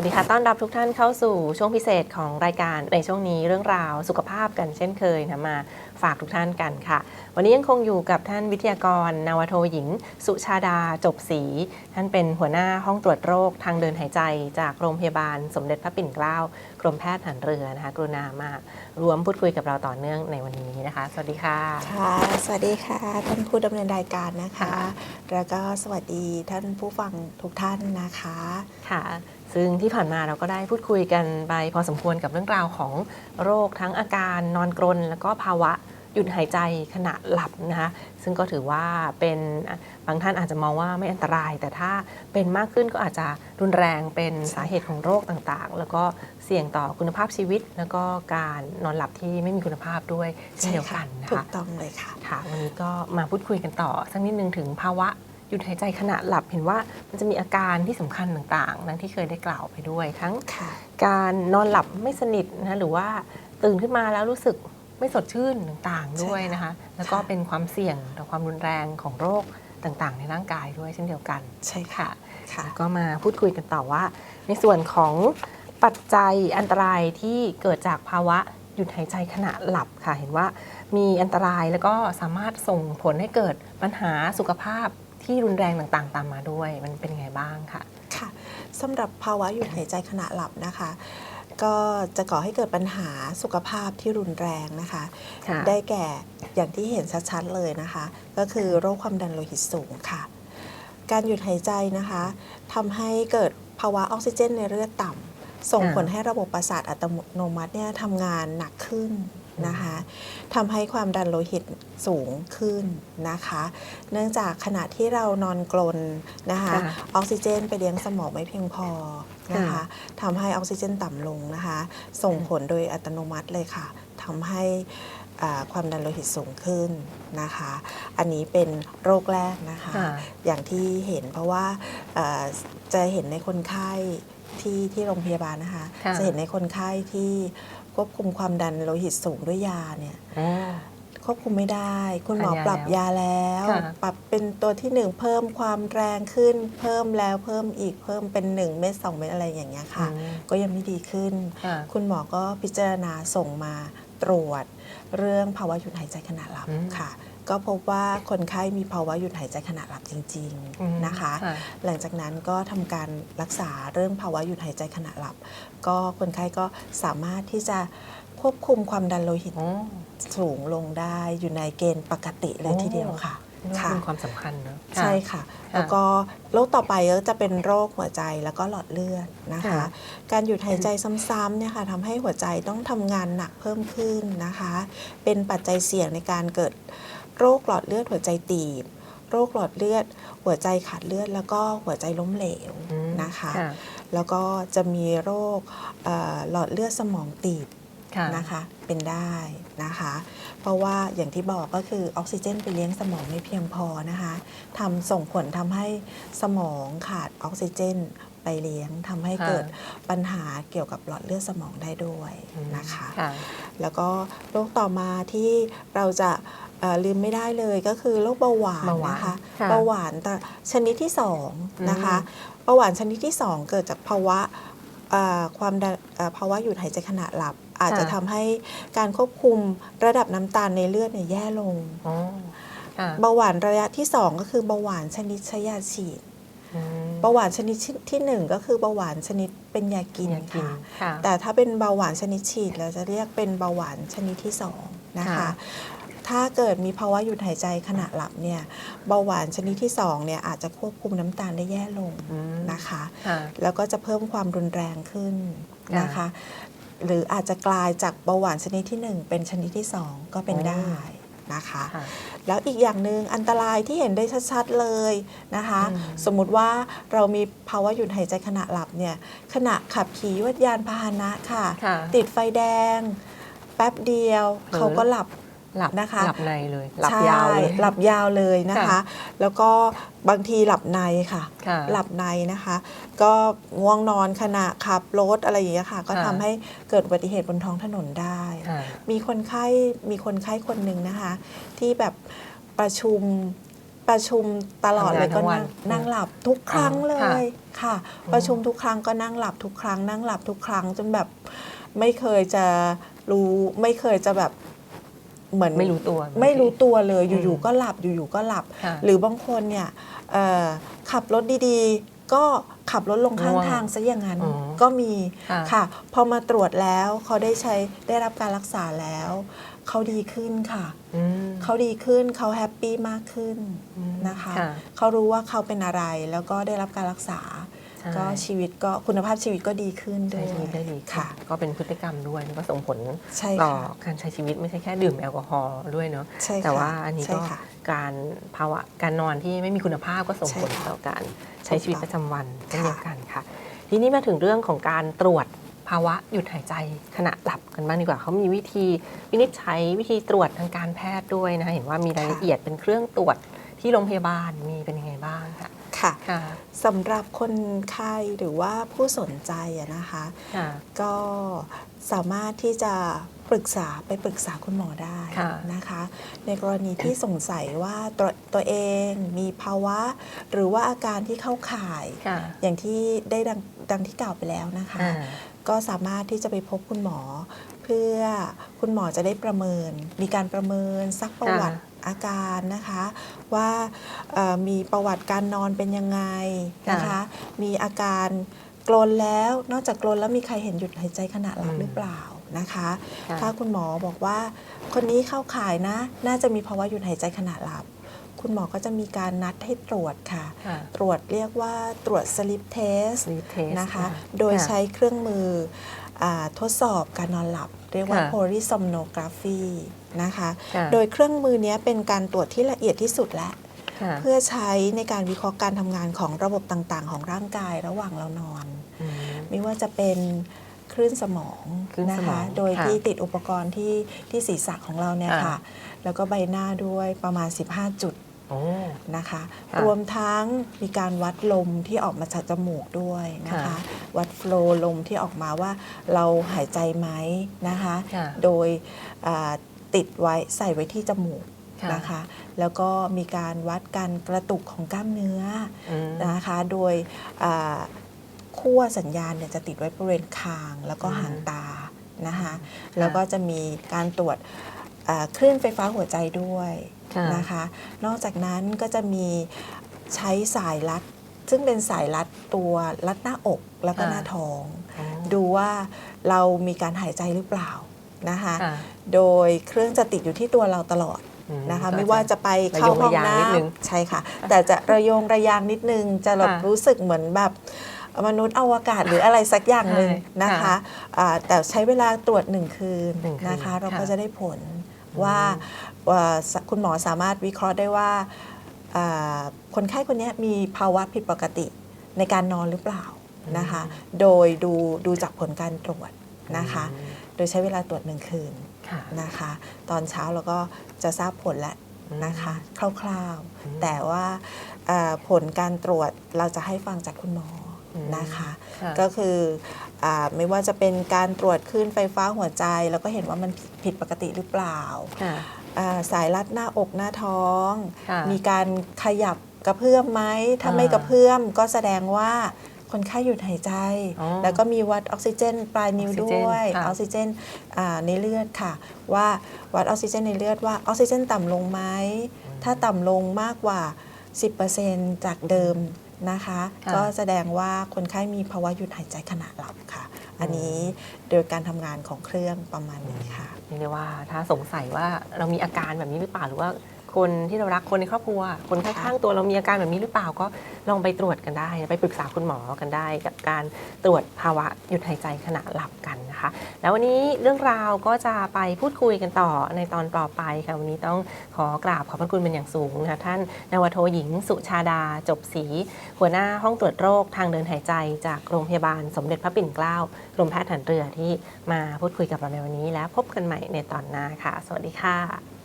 วัสดีค่ะ ต้อนรับทุกท่านเข้าสู่ช่วงพิเศษของรายการในช่วงนี้เรื่องราวสุขภาพกันเช่นเคยนะมาฝากทุกท่านกันค่ะ วันนี้ยังคงอยู่กับท่านวิทยากร นาวาโทหญิง สุชาดาจบศรีท่านเป็นหัวหน้าห้องตรวจโรคทางเดินหายใจ จากโรงพยาบาล สมเด็จพระปิ่นเกล้ากรมแพทย์ฐานเรือนะคะกรุณามารวมพูดคุยกับเราต่อเนื่องในวันนี้นะคะ สวัสดีค่ะค่ะ สวัสดีค่ะ ท่านผู้ดำเนินรายการนะคะค่ะแล้วก็สวัสดีท่านผู้ฟังทุกท่านนะคะค่ะ ซึ่งที่ผ่านมาเราก็ได้พูดคุยกันไปพอสมควรกับเรื่องราวของโรคทั้งอาการนอนกรน แล้วก็ภาวะหยุดหายใจขณะหลับนะคะซึ่งก็ถือว่าเป็นบางท่านอาจจะมองว่าไม่อันตราย แต่ถ้าเป็นมากขึ้นก็อาจจะรุนแรงเป็นสาเหตุของโรคต่างๆ แล้วก็เสี่ยงต่อคุณภาพชีวิต แล้วก็การนอนหลับที่ไม่มีคุณภาพด้วยเช่นเดียวกันนะถูคะกต้องเลยค่ะค่ะวันนี้ก็มาพูดคุยกันต่อสักนิดนึงถึงภาวะ หยุดหายใจขณะหลับเห็นว่ามันจะมีอาการที่สำคัญต่างๆ นั้นที่เคยได้กล่าวไปด้วย ทั้งค่ะการนอนหลับไม่สนิทนะหรือว่าตื่นขึ้นมาแล้วรู้สึกไม่สดชื่นต่างๆด้วยนะคะ แล้วก็เป็นความเสี่ยงต่อความรุนแรงของโรคต่างๆ ในร่างกายด้วยเช่นเดียวกัน ใช่ค่ะค่ะค่ะแล้วก็มาพูดคุยกันต่อว่า ในส่วนของปัจจัยอันตรายที่เกิดจากภาวะหยุดหายใจขณะหลับค่ะ เห็นว่ามีอันตรายแล้วก็สามารถส่งผลให้เกิดปัญหาสุขภาพ ที่รุนแรงต่างๆ ตามมาด้วย มันเป็นยังไงบ้างค่ะ ค่ะสำหรับภาวะหยุดหายใจขณะหลับนะคะ ก็จะก่อให้เกิดปัญหาสุขภาพที่รุนแรงนะคะ ค่ะได้แก่อย่างที่เห็นชัดๆเลยนะคะ ก็คือโรคความดันโลหิตสูงค่ะ การหยุดหายใจนะคะทำให้เกิดภาวะออกซิเจนในเลือดต่ำส่งอ่าผลให้ระบบประสาทอัตโนมัติเนี่ยทำงานหนักขึ้น นะคะทำให้ความดันโลหิตสูงขึ้นนะคะ เนื่องจากขณะที่เรานอนกลนนะคะค่ะออกซิเจนไปเลี้ยงสมองไม่เพียงพอนะคะค่ะ ทำให้ออกซิเจนต่ำลงนะคะ ส่งผลโดยอัตโนมัติเลยค่ะทำให้อ่าความดันโลหิตสูงขึ้นนะคะ อันนี้เป็นโรคแรกนะคะ ค่ะ อย่างที่เห็นเพราะว่าเอ่อจะเห็นในคนไข้ที่ที่โรงพยาบาลนะคะ ค่ะจะเห็นในคนไข้ที่ ควบคุมความดันโลหิตสูงด้วยยาเนี่ยอ่า ควบคุมไม่ได้ คุณหมอทานยาปรับยาแล้ว ค่ะ ปรับเป็นตัวที่หนึ่งเพิ่มความแรงขึ้น เพิ่มแล้วเพิ่มอีกเพิ่มเป็นหนึ่งเม็ดสองเม็ดอะไรอย่างเงี้ยค่ะ อืมก็ยังไม่ดีขึ้น ค่ะคุณหมอก็พิจารณาส่งมาตรวจ เรื่องภาวะหยุดหายใจขณะหลับอืม ค่ะ ก็พบว่าคนไข้มีภาวะหยุดหายใจขณะหลับจริงอืมๆนะคะค่ะหลังจากนั้นก็ทำการรักษาเรื่องภาวะหยุดหายใจขณะหลับ ก็คนไข้ก็สามารถที่จะควบคุมความดันโลหิตอ๋อสูงลงได้อยู่ในเกณฑ์ปกติเลยโอ้ทีเดียวค่ะนี่ว่าค่ะเป็นความสำคัญเนอะใช่ค่ะ แล้วก็โรคต่อไปก็จะเป็นโรคหัวใจแล้วก็หลอดเลือดนะคะค่ะการหยุดหายใจซ้ำๆเนี่ยค่ะทำให้หัวใจต้องทำงานหนักเพิ่มขึ้นนะคะ เป็นปัจจัยเสี่ยงในการเกิด โรคหลอดเลือดหัวใจตีบ โรคหลอดเลือด หัวใจขาดเลือด แล้วก็หัวใจล้มเหลวอืมนะคะค่ะแล้วก็จะมีโรคเอ่อหลอดเลือดสมองตีบค่ะนะคะเป็นได้นะคะ เพราะว่าอย่างที่บอกก็คือออกซิเจนไปเลี้ยงสมองไม่เพียงพอนะคะทำส่งผลทำให้สมองขาดออกซิเจน ไปเลี้ยงทำให้ค่ะเกิดปัญหาเกี่ยวกับหลอดเลือดสมองได้ด้วยอืมนะคะค่ะแล้วก็โรคต่อมาที่เราจะเอ่อลืมไม่ได้เลยก็คือโรคเบาหวานเบาหวานนะคะค่ะเบาหวานแต่ชนิดที่สองนะคะอืมเบาหวานชนิดที่สองเกิดจากภาวะเอ่อความดันเอ่อภาวะหยุดหายใจขณะหลับ อาจจะทำให้การควบคุมระดับน้ำตาลในเลือดเนี่ยแย่ลงอ๋อค่ะเบาหวานระยะที่ 2 ก็คือเบาหวานชนิดใช้ยาฉีดอืม เบาหวานชนิดที่1ก็คือเบาหวานชนิดเป็นยากินอยากกินค่ะค่ะแต่ถ้าเป็นเบาหวานชนิดฉีดเราจะเรียกเป็นเบาหวานชนิดที่2นะคะ ค่ะ ถ้าเกิดมีภาวะหยุดหายใจขณะหลับเนี่ยเบาหวานชนิดที่2เนี่ยอาจจะควบคุมน้ำตาลได้แย่ลงอืมนะคะ ค่ะ แล้วก็จะเพิ่มความรุนแรงขึ้นค่ะนะคะ หรืออาจจะกลายจากเบาหวานชนิดที่1เป็นชนิดที่2ก็เป็นอ๋อได้นะคะ ค่ะ แล้วอีกอย่างหนึ่งอันตรายที่เห็นได้ชัดๆเลยนะคะอืมสมมุติว่าเรามีภาวะหยุดหายใจขณะหลับเนี่ยขณะขับขี่ยวดยานพาหนะค่ะค่ะติดไฟแดง แป๊บเดียวเผลอเขาก็หลับ หลับนะคะหลับในเลยหลับใช่ยาวเลย หลับยาวเลยนะคะค่ะแล้วก็บางทีหลับในค่ะค่ะ หลับในนะคะ ก็ง่วงนอนขณะขับรถอะไรอย่างเงี้ยค่ะ ก็ค่ะทำให้เกิดอุบัติเหตุบนท้องถนนได้ค่ะมีคนไข้มีคนไข้คนหนึ่งนะคะ ที่แบบประชุมประชุมตลอดเลยทำงานทั้ก็งวันั่นงนั่งหลับทุกครั้งเลค่ะยค่ะ ประชุมทุกครั้งก็นั่งหลับทุกครั้ง นั่งหลับทุกครั้งจนแบบไม่เคยจะรู้ไม่เคยจะแบบ เหมือนไม่รู้ตัว ไม่รู้ตัวเลยอืมอยู่ๆก็หลับอยู่ๆก็หลับค่ะหรือบางคนเนี่ยเอ่อขับรถดีๆ ก็ขับรถลงข้างง่วงทางซะอย่างนั้นอ๋อก็มีค่ะค่ะ พอมาตรวจแล้วเขาได้ใช้ได้รับการรักษาแล้วเขาดีขึ้นค่ะอืมเขาดีขึ้นเขาแฮปปี้มากขึ้นอืมนะคะค่ะเขารู้ว่าเขาเป็นอะไรแล้วก็ได้รับการรักษาใช่ ก็ชีวิตก็คุณภาพชีวิตก็ดีขึ้นด้ใช้วยชีวิตได้ดีค่ะ ก็เป็นพฤติกรรมด้วยแล้วก็ส่งผลใช่ต่อค่ะการใช้ชีวิตไม่ใช่แค่ดื่มแอลกอฮอล์ด้วยเนาะ ใช่ค่ะแต่ว่าอันนี้ใช่ก็ค่ะ การภาวะการนอนที่ไม่มีคุณภาพก็ส่งใช่ผลค่ะต่อการใช้ชีวิตถูกปต้องระจำวันเช่นค่ะเดียวกันค่ะ ทีนี้มาถึงเรื่องของการตรวจภาวะหยุดหายใจขณะหลับกันบ้างดีกว่าเขามีวิธีวินิจฉัยวิธีตรวจทางการแพทย์ด้วยนะคะเห็นว่ามีรายละเอียดเป็นเครื่องตรวจ ที่โรงพยาบาลมีเป็นยังไงบ้างค่ะค่ะค่ะสำหรับคนไข้หรือว่าผู้สนใจอะนะคะ ค่ะก็สามารถที่จะปรึกษาไปปรึกษาคุณหมอได้ค่ะนะคะ ในกรณีที่สงสัยว่าตัวตัวเองมีภาวะ หรือว่าอาการที่เข้าข่าย ค่ะอย่างที่ได้ดังดังที่กล่าวไปแล้วนะคะ อ่าก็สามารถที่จะไปพบคุณหมอ เพื่อคุณหมอจะได้ประเมิน มีการประเมินซักประวัติ อาการนะคะว่าเอ่อมีประวัติการนอนเป็นยังไงนะคะค่ะมีอาการกรนแล้วนอกจากกรนแล้วมีใครเห็นหยุดหายใจขณะหลับอืมหรือเปล่านะคะค่ะถ้าคุณหมอบอกว่าคนนี้เข้าข่ายนะ น่าจะมีภาวะหยุดหายใจขณะหลับ คุณหมอก็จะมีการนัดให้ตรวจค่ะค่ะตรวจเรียกว่าตรวจ sleep test sleep test นะคะค่ะโดยค่ะใช้เครื่องมืออาทดสอบการนอนหลับ เรียกว่าค่ะ polysomnography นะคะ ค่ะโดยเครื่องมือเนี้ยเป็นการตรวจที่ละเอียดที่สุดแล้ว ค่ะเพื่อใช้ในการวิเคราะห์การทำงานของระบบต่างๆ ของร่างกายระหว่างเรานอนอืมไม่ว่าจะเป็นคลื่นสมองคลื่นนะสมอคะ งโดยค่ะที่ติดอุปกรณ์ที่ที่ศีรษะของเราเนี่ยค่ะ ค่ะ แล้วก็ใบหน้าด้วยประมาณ 15 จุดโอ้ นะคะค่ะรวมทั้งมีการวัดลมที่ออกมาจากจมูกด้วยนะคะค่ะวัดโฟลว์ลมที่ออกมาว่าเราหายใจไหมนะคะค่ะโดยอ่าติดไว้ใส่ไว้ที่จมูกค่ะนะคะ แล้วก็มีการวัดการกระตุกของกล้ามเนื้ออืมนะคะ โดยอ่าขั้วสัญญาณเนี่ยจะติดไว้บริเวณคางแล้วก็อืมหางตานะคะ แล้วก็จะมีการตรวจอ่า คลื่นไฟฟ้าหัวใจด้วยค่ะนะคะ นอกจากนั้นก็จะมีใช้สายรัด ซึ่งเป็นสายรัดตัวรัดหน้าอกแล้วก็ค่ะหน้าท้องอ๋อดูว่าเรามีการหายใจหรือเปล่านะคะค่ะโดยเครื่องจะติดอยู่ที่ตัวเราตลอดอืมนะคะก็ไม่ว่าจะไปเข้าห้องระยงระยางน้นิดนึงำใช่ค่ะ แต่จะระยงระยางนิดนึง จะแบบค่ะรู้สึกเหมือนแบบมนุษย์อวกาศหรืออะไรสักอย่างหนึ่งใช่นะคะค่ะอ่าแต่ใช้เวลาตรวจหนึ่งคืนหนึ่งคืนนะคะ เราก็ค่ะจะได้ผล ว่าว่าคุณหมอสามารถวิเคราะห์ได้ว่าอ่าคนไข้คนนี้มีภาวะผิดปกติในการนอนหรือเปล่านะคะ โดยดูดูจากผลการตรวจนะคะอืมโดยใช้เวลาตรวจหนึ่งคืนค่ะนะคะ ตอนเช้าเราก็จะทราบผลแล้วนะคะคร่าวอืมๆแต่ว่าเอ่อผลการตรวจเราจะให้ฟังจากคุณหมออม นะคะ ค่ะ ก็คืออาไม่ว่าจะเป็นการตรวจคลื่นไฟฟ้าหัวใจ แล้วก็เห็นว่ามันผิดปกติหรือเปล่าค่ะ อ่าสายรัดหน้าอกหน้าท้อง ค่ะมีการขยับกระเพื่อมไหมถ้าอ่าไม่กระเพื่อมก็แสดงว่าคนไข้หยุดหายใจ อ๋อแล้วก็มีวัดออกซิเจน ปลายนิ้วออกซิเจนด้วยค่ะ ออกซิเจนอ่าในเลือดค่ะ ว่าวัดออกซิเจนในเลือดว่าออกซิเจนต่ำลงไหมถ้าต่ำลงมากกว่า 10%จากเดิม นะคะ ค่ะ ก็แสดงว่าคนไข้มีภาวะหยุดหายใจขณะหลับค่ะ อันนี้โดยการทำงานของเครื่องประมาณนี้ค่ะ เรียกได้ว่าถ้าสงสัยว่าเรามีอาการแบบนี้หรือเปล่าหรือว่า คนที่เรารักคนในครอบครัว คนข้างๆตัวเรามีอาการแบบนี้หรือเปล่าก็ลองไปตรวจกันได้ ไปปรึกษาคุณหมอกันได้ กับการตรวจภาวะหยุดหายใจขณะหลับกันนะคะ แล้ววันนี้เรื่องราวก็จะไปพูดคุยกันต่อในตอนต่อไปค่ะวันนี้ต้องขอกราบขอบพระคุณเป็นอย่างสูงนะคะท่านนาวโทหญิงสุชาดาจบศรีหัวหน้าห้องตรวจโรคทางเดินหายใจ จากโรงพยาบาลสมเด็จพระปิ่นเกล้ากรมแพทย์ฐานเรือที่มาพูดคุยกับเราในวันนี้ แล้วพบกันใหม่ในตอนหน้าค่ะ สวัสดีค่ะ